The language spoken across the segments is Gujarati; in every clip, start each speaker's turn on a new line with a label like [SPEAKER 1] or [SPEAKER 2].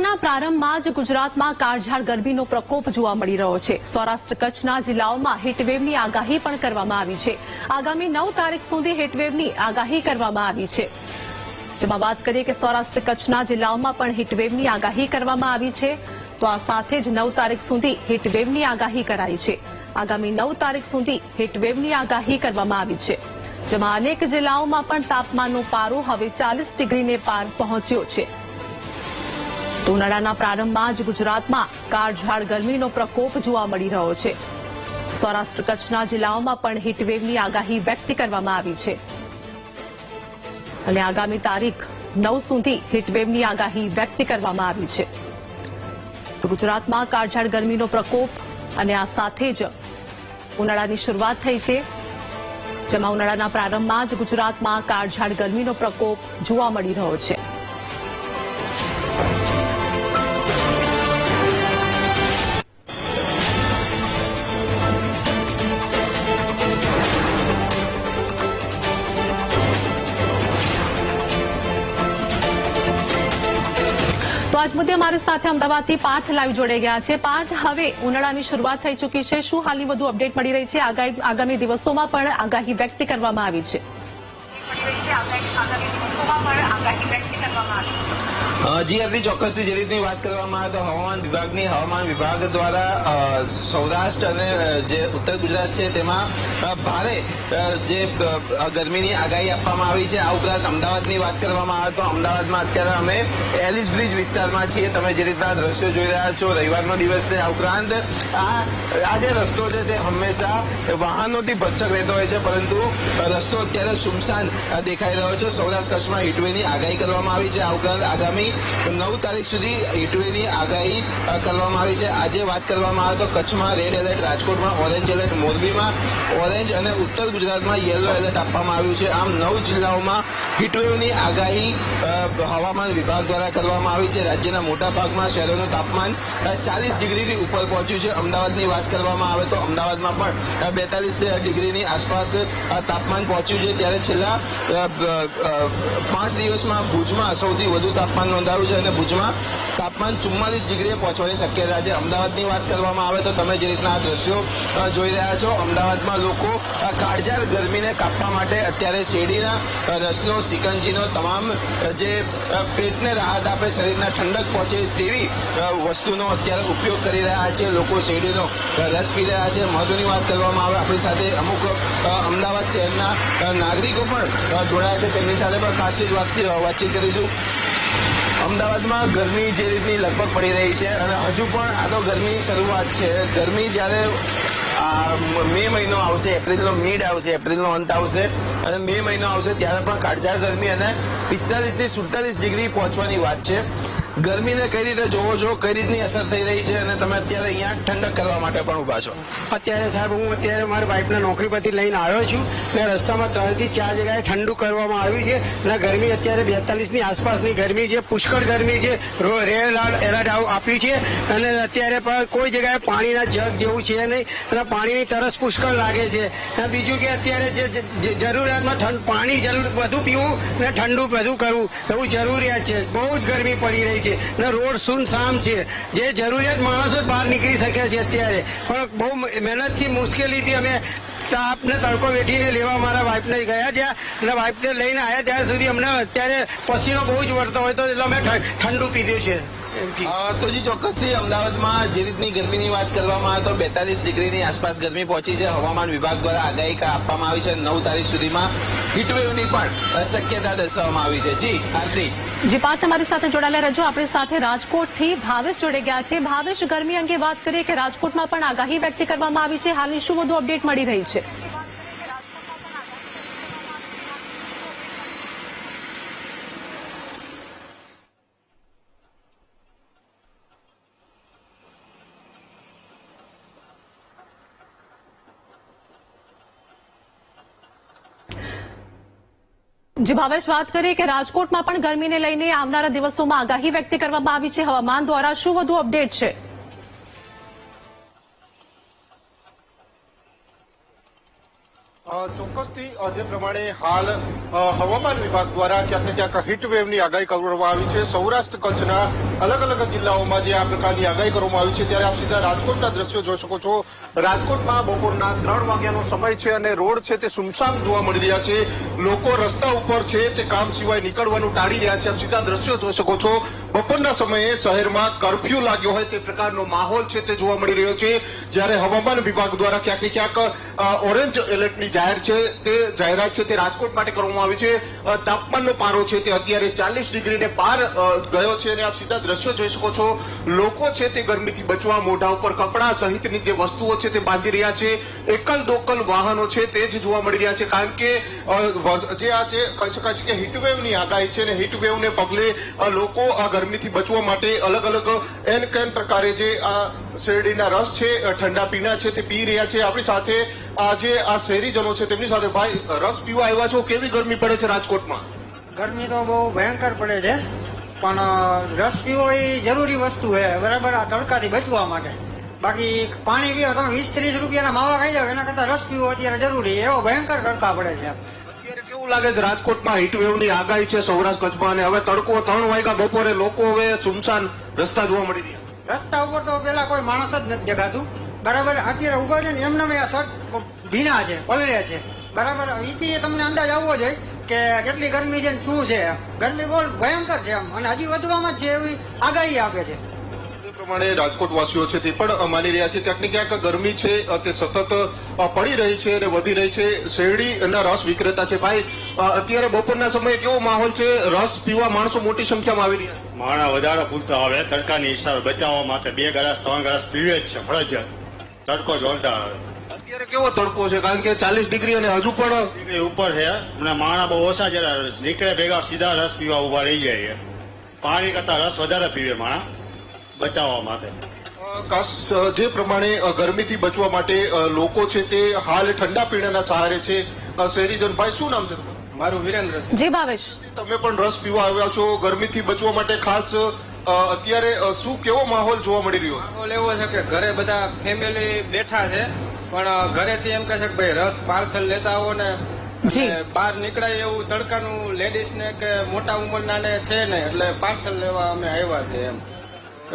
[SPEAKER 1] ઉનાળાના પ્રારંભમાં જ ગુજરાતમાં કાળઝાળ ગરમીનો પ્રકોપ જોવા મળી રહ્યો છે. સૌરાષ્ટ્ર કચ્છના જિલ્લાઓમાં હીટવેવની આગાહી પણ કરવામાં આવી છે. આગામી નવ તારીખ સુધી હીટવેવની આગાહી કરવામાં આવી છે. જેમાં વાત કરીએ કે સૌરાષ્ટ્ર કચ્છના જિલ્લાઓમાં પણ હીટવેવની આગાહી કરવામાં આવી છે. તો આ સાથે જ નવ તારીખ સુધી હીટવેવની આગાહી કરાઈ છે. આગામી નવ તારીખ સુધી હીટવેવની આગાહી કરવામાં આવી છે. જેમાં અનેક જિલ્લાઓમાં પણ તાપમાનનો પારો હવે ચાલીસ ડિગ્રીને પાર પહોંચ્યો છે. ઉનાળાના પ્રારંભમાં જ ગુજરાતમાં કાળઝાળ ગરમીનો પ્રકોપ જોવા મળી રહ્યો છે. સૌરાષ્ટ્ર કચ્છના જિલ્લાઓમાં પણ હીટવેવની આગાહી વ્યક્ત કરવામાં આવી છે. અને આગામી તારીખ નવ સુધી હીટવેવની આગાહી વ્યક્ત કરવામાં આવી છે. તો ગુજરાતમાં કાળઝાળ ગરમીનો પ્રકોપ અને આ સાથે જ ઉનાળાની શરૂઆત થઈ છે. જેમાં ઉનાળાના પ્રારંભમાં જ ગુજરાતમાં કાળઝાળ ગરમીનો પ્રકોપ જોવા મળી રહ્યો છે. આજ મુદ્દે અમારી સાથે અમદાવાદથી પાર્થ લાઈવ જોડાઈ ગયા છે. પાર્થ, હવે ઉનાળાની શરૂઆત થઈ ચૂકી છે. શું હાલની વધુ અપડેટ મળી રહી છે? આગામી દિવસોમાં પણ આગાહી વ્યક્ત કરવામાં આવી છે.
[SPEAKER 2] અ, આટલી ચોક્કસથી જે રીતની વાત કરવામાં આવે તો હવામાન વિભાગની હવામાન વિભાગ દ્વારા સૌરાષ્ટ્ર અને જે ઉત્તર ગુજરાત છે તેમાં ભારે જે ગરમીની આગાહી આપવામાં આવી છે. આ ઉપરાંત અમદાવાદની વાત કરવામાં આવે તો અમદાવાદમાં અત્યારે અમે એલિસ બ્રિજ વિસ્તારમાં છીએ. તમે જે રીતના દ્રશ્યો જોઈ રહ્યા છો રવિવારનો દિવસ છે. આ ઉપરાંત આ આ જે રસ્તો છે તે હંમેશા વાહનોથી ભરચક રહેતો હોય છે પરંતુ રસ્તો અત્યારે સુમસાન દેખાઈ રહ્યો છે. સૌરાષ્ટ્ર કચ્છમાં હીટવેની આગાહી કરવામાં આવી છે. આ ઉપરાંત આગામી નવ તારીખ સુધી હીટવેની આગાહી કરવામાં આવી છે. આજે વાત કરવામાં આવે તો કચ્છમાં રેડ એલર્ટ રાજકોટમાં ઓરેન્જ એલર્ટ મોરબીમાં ઓરેન્જ અને ઉત્તર ગુજરાતમાં યલો એલર્ટ આપવામાં આવ્યું છે. આમ નવ જિલ્લાઓમાં હીટવેવની આગાહી હવામાન વિભાગ દ્વારા કરવામાં આવી છે. રાજ્યના મોટા ભાગમાં શહેરોનું તાપમાન ચાલીસ ડિગ્રીથી ઉપર પહોંચ્યું છે. અમદાવાદની વાત કરવામાં આવે તો અમદાવાદમાં પણ બેતાલીસ ડિગ્રીની આસપાસ તાપમાન પહોંચ્યું છે. ત્યારે છેલ્લા પાંચ દિવસમાં ભુજમાં સૌથી વધુ તાપમાન નોંધાયું છે અને ભુજમાં તાપમાન ચુમ્માલીસ ડિગ્રીએ પહોંચવાની શક્યતા છે. અમદાવાદની વાત કરવામાં આવે તો તમે જે રીતના આ દ્રશ્યો જોઈ રહ્યા છો, અમદાવાદમાં લોકો કાળજાળ ગરમીને કાપવા માટે અત્યારે શેરડીના રસનો સિકંજીનો તમામ જે પેટને રાહત આપે, શરીરના ઠંડક પહોંચે તેવી વસ્તુનો અત્યારે ઉપયોગ કરી રહ્યા છે. લોકો શેરડીનો રસ પી રહ્યા છે. મહત્વની વાત કરવામાં આવે, આપણી સાથે અમુક અમદાવાદ શહેરના નાગરિકો પણ જોડાયા છે. તેમની સાથે પણ ખાસ વાતચીત કરીશું. અમદાવાદમાં ગરમી જે રીતની લગભગ પડી રહી છે અને હજુ પણ આ તો ગરમીની શરૂઆત છે. ગરમી જ્યારે મે મહિનો આવશે, એપ્રિલનો મિડ આવશે, એપ્રિલનો અંત આવશે અને મે મહિનો આવશે ત્યારે પણ કાળઝાળ ગરમી અને પિસ્તાલીસથી સુડતાલીસ ડિગ્રી પહોંચવાની વાત છે. ગરમીને કઈ રીતે જોવો છો, કઈ રીતની અસર થઈ રહી છે અને તમે અત્યારે અહીંયા ઠંડક કરવા માટે પણ ઊભા છો?
[SPEAKER 3] અત્યારે સાહેબ, હું અત્યારે મારી વાઇફને નોકરી પરથી લઈને આવ્યો છું ને રસ્તામાં ત્રણથી ચાર જગ્યાએ ઠંડુ કરવામાં આવ્યું છે અને ગરમી અત્યારે બેતાલીસની આસપાસની ગરમી છે, પુષ્કળ ગરમી છે રેડ એલર્ટ આપ્યું છે અને અત્યારે પણ કોઈ જગ્યાએ પાણીના જગ જેવું છે નહીં અને પાણીની તરસ પુષ્કળ લાગે છે. અને બીજું કે અત્યારે જે જરૂરિયાતમાં ઠંડ, પાણી જરૂર, વધુ પીવું ને ઠંડુ બધું કરવું, એવું જરૂરિયાત છે. બહુ જ ગરમી પડી રહી છે. ને રોડ સુનસામ છે. જે જરૂરિયાત માણસો જ બહાર નીકળી શકે છે અત્યારે. પણ બહુ મહેનતથી, મુશ્કેલીથી અમે તાપને તડકો વેઠીને લેવા મારા વાઈફને ગયા ત્યાં અને વાઇફને લઈને આવ્યા ત્યાં સુધી અમને અત્યારે પસીનો બહુ જ વળતો હોય તો એટલે અમે ઠંડુ પીધું છે.
[SPEAKER 2] તો જી ચોક્કસથી અમદાવાદમાં જે રીતની ગરમીની વાત કરવામાં આવે તો બેતાલીસ ડિગ્રીની આસપાસ ગરમી પહોંચી છે. હવામાન વિભાગ દ્વારા આગાહી આપવામાં આવી છે. નવ તારીખ સુધીમાં હીટવેવની પણ શક્યતા દર્શાવવામાં આવી છે. જી આરતી
[SPEAKER 1] જે પાર્થ તમારી સાથે જોડાયેલા રહેજો. આપણી સાથે રાજકોટથી ભાવેશ જોડે ગયા છે. ભાવેશ, ગરમી અંગે વાત કરીએ કે રાજકોટમાં પણ આગાહી વ્યક્ત કરવામાં આવી છે. હાલની શું વધુ અપડેટ મળી રહી છે? જે ભાવેશ વાત કરીએ કે રાજકોટમાં પણ ગરમીને લઈને આવનારા દિવસોમાં આગાહી વ્યક્ત કરવામાં આવી છે. હવામાન દ્વારા શું વધુ અપડેટ છે?
[SPEAKER 4] ચોક્કસથી જે પ્રમાણે હાલ હવામાન વિભાગ દ્વારા ક્યાંક ને ક્યાંક હીટવેવની આગાહી કરવામાં આવી છે. સૌરાષ્ટ્ર, કચ્છના અલગ અલગ જિલ્લાઓમાં જે આ પ્રકારની આગાહી કરવામાં આવી છે, ત્યારે આપ સીધા રાજકોટના દ્રશ્યો જોઈ શકો છો. રાજકોટમાં બપોરના ત્રણ વાગ્યાનો સમય છે અને રોડ છે તે સુમસામ જોવા મળી રહ્યા છે. લોકો રસ્તા ઉપર છે તે કામ સિવાય નીકળવાનું ટાળી રહ્યા છે. આપ સીધા દ્રશ્યો જોઈ શકો છો. બપોરના સમયે શહેરમાં કરફ્યુ લાગ્યો હોય તે પ્રકારનો માહોલ છે તે જોવા મળી રહ્યો છે. જ્યારે હવામાન વિભાગ દ્વારા ક્યાંક ને ક્યાંક ઓરેન્જ એલર્ટની જાહેર છે તે જાહેરાત છે તે રાજકોટ માટે કરવામાં આવી છે. તાપમાનનો પારો છે તે અત્યારે ચાલીસ ડિગ્રીને પાર ગયો છે અને આપ સીધા દ્રશ્યો જોઈ શકો છો. લોકો છે તે ગરમીથી બચવા, મોઢા ઉપર કપડા સહિતની જે વસ્તુઓ છે તે બાંધી રહ્યા છે. એકલ દોકલ વાહનો છે તે જ જોવા મળી રહ્યા છે. કારણ કે જે આ જે કહી શકાય છે કે હીટવેવની આગાહી છે ને હીટવેવને પગલે લોકો આ ગરમીથી બચવા માટે અલગ અલગ એન કેન પ્રકારે જે આ શેરડીના રસ છે ઠંડા પીણા છે તે પી રહ્યા છે. આપણી સાથે આ જે આ શહેરીજનો છે તેમની સાથે ભાઈ, રસ પીવા આવ્યા છો? કેવી ગરમી પડે છે રાજકોટમાં?
[SPEAKER 3] ગરમી તો બહુ ભયંકર પડે છે, પણ રસ પીવો એ જરૂરી વસ્તુ છે, બરાબર? આ તડકાથી બચવા માટે. બાકી પાણી પીવો તમે વીસ ત્રીસ રૂપિયાના માવા ખાઈ જાવ એના કરતા રસ પીવો અત્યારે જરૂરી એવો ભયંકર તડકા પડે છે.
[SPEAKER 4] લાગે છે રાજકોટમાં હીટવેવની આગાહી છે સૌરાષ્ટ્ર કચ્છમાં અને હવે તડકો ત્રણ વાગ્યા બપોરે લોકો હવે સુમસાન રસ્તા જોવા મળી રહ્યા
[SPEAKER 3] રસ્તા ઉપર તો પેલા કોઈ માણસ જ નથી દેખાતું. બરાબર, અત્યારે ઊભા છે ને એમને આ શર્ટ ભીના છે, પલળ્યા છે. બરાબર, અહીંથી તમને અંદાજ આવવો જોઈએ કે કેટલી ગરમી છે ને શું છે. ગરમી બહુ ભયંકર છે એમ. અને હજી વધવામાં જ છે એવી આગાહી આપે છે.
[SPEAKER 4] પ્રમાણે રાજકોટ વાસીઓ છે તે પણ માની રહ્યા છે. ક્યાંક ને ક્યાંક ગરમી છે તે સતત પડી રહી છે અને વધી રહી છે. શેરડીના રસ વિક્રેતા છે. ભાઈ અત્યારે બપોરના સમયે કેવો માહોલ છે? રસ પીવા માણસો મોટી સંખ્યામાં આવી રહ્યા.
[SPEAKER 5] માણા વધારે પૂરતા આવે તડકાની હિસાબે બચાવવા માટે બે ગ્લાસ ત્રણ ગ્લાસ પીવે જ છે ફરજિયાત તડકો જોરદાર આવે.
[SPEAKER 4] અત્યારે કેવો તડકો છે? કારણ કે ચાલીસ ડિગ્રી અને હજુ પણ
[SPEAKER 5] ડિગ્રી ઉપર છે. હમણાં માણા બહુ ઓછા જરા નીકળે ભેગા સીધા રસ પીવા ઊભા રહી જાય. પાણી કરતા રસ વધારે પીવે માણા. બચાવવા માટે.
[SPEAKER 4] જે પ્રમાણે ગરમીથી બચવા માટે લોકો છે તે હાલ ઠંડા પીણાના સહારે છે. શહેરીજન ભાઈ શું નામ છે
[SPEAKER 6] મારું વિરેન્દ્ર
[SPEAKER 1] જી ભાવેશ.
[SPEAKER 4] તમે પણ રસ પીવા આવ્યા છો ગરમીથી બચવા માટે ખાસ અત્યારે શું કેવો માહોલ જોવા મળી રહ્યો છે?
[SPEAKER 6] માહોલ એવો છે કે ઘરે બધા ફેમિલી બેઠા છે પણ ઘરેથી એમ કહે છે કે ભાઈ રસ પાર્સલ લેતા આવો ને બહાર નીકળાય એવું તડકાનું લેડીઝ ને કે મોટા ઉંમરના ને છે ને એટલે પાર્સલ લેવા અમે આવ્યા છે એમ.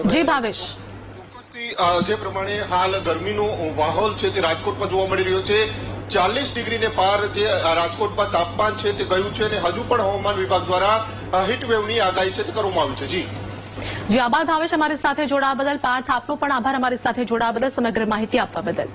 [SPEAKER 1] જી ભાવેશ.
[SPEAKER 4] જે પ્રમાણે હાલ ગરમીનો માહોલ છે તે રાજકોટમાં જોવા મળી રહ્યો છે. ચાલીસ ડિગ્રીને પાર જે રાજકોટમાં તાપમાન છે તે ગયું છે અને હજુ પણ હવામાન વિભાગ દ્વારા હીટવેવની આગાહી છે તે કરવામાં આવી છે. જી.
[SPEAKER 1] જી આભાર ભાવેશ અમારી સાથે જોડાવા બદલ. પાર્થ આપનો પણ આભાર અમારી સાથે જોડાવા બદલ. સમગ્ર માહિતી આપવા બદલ.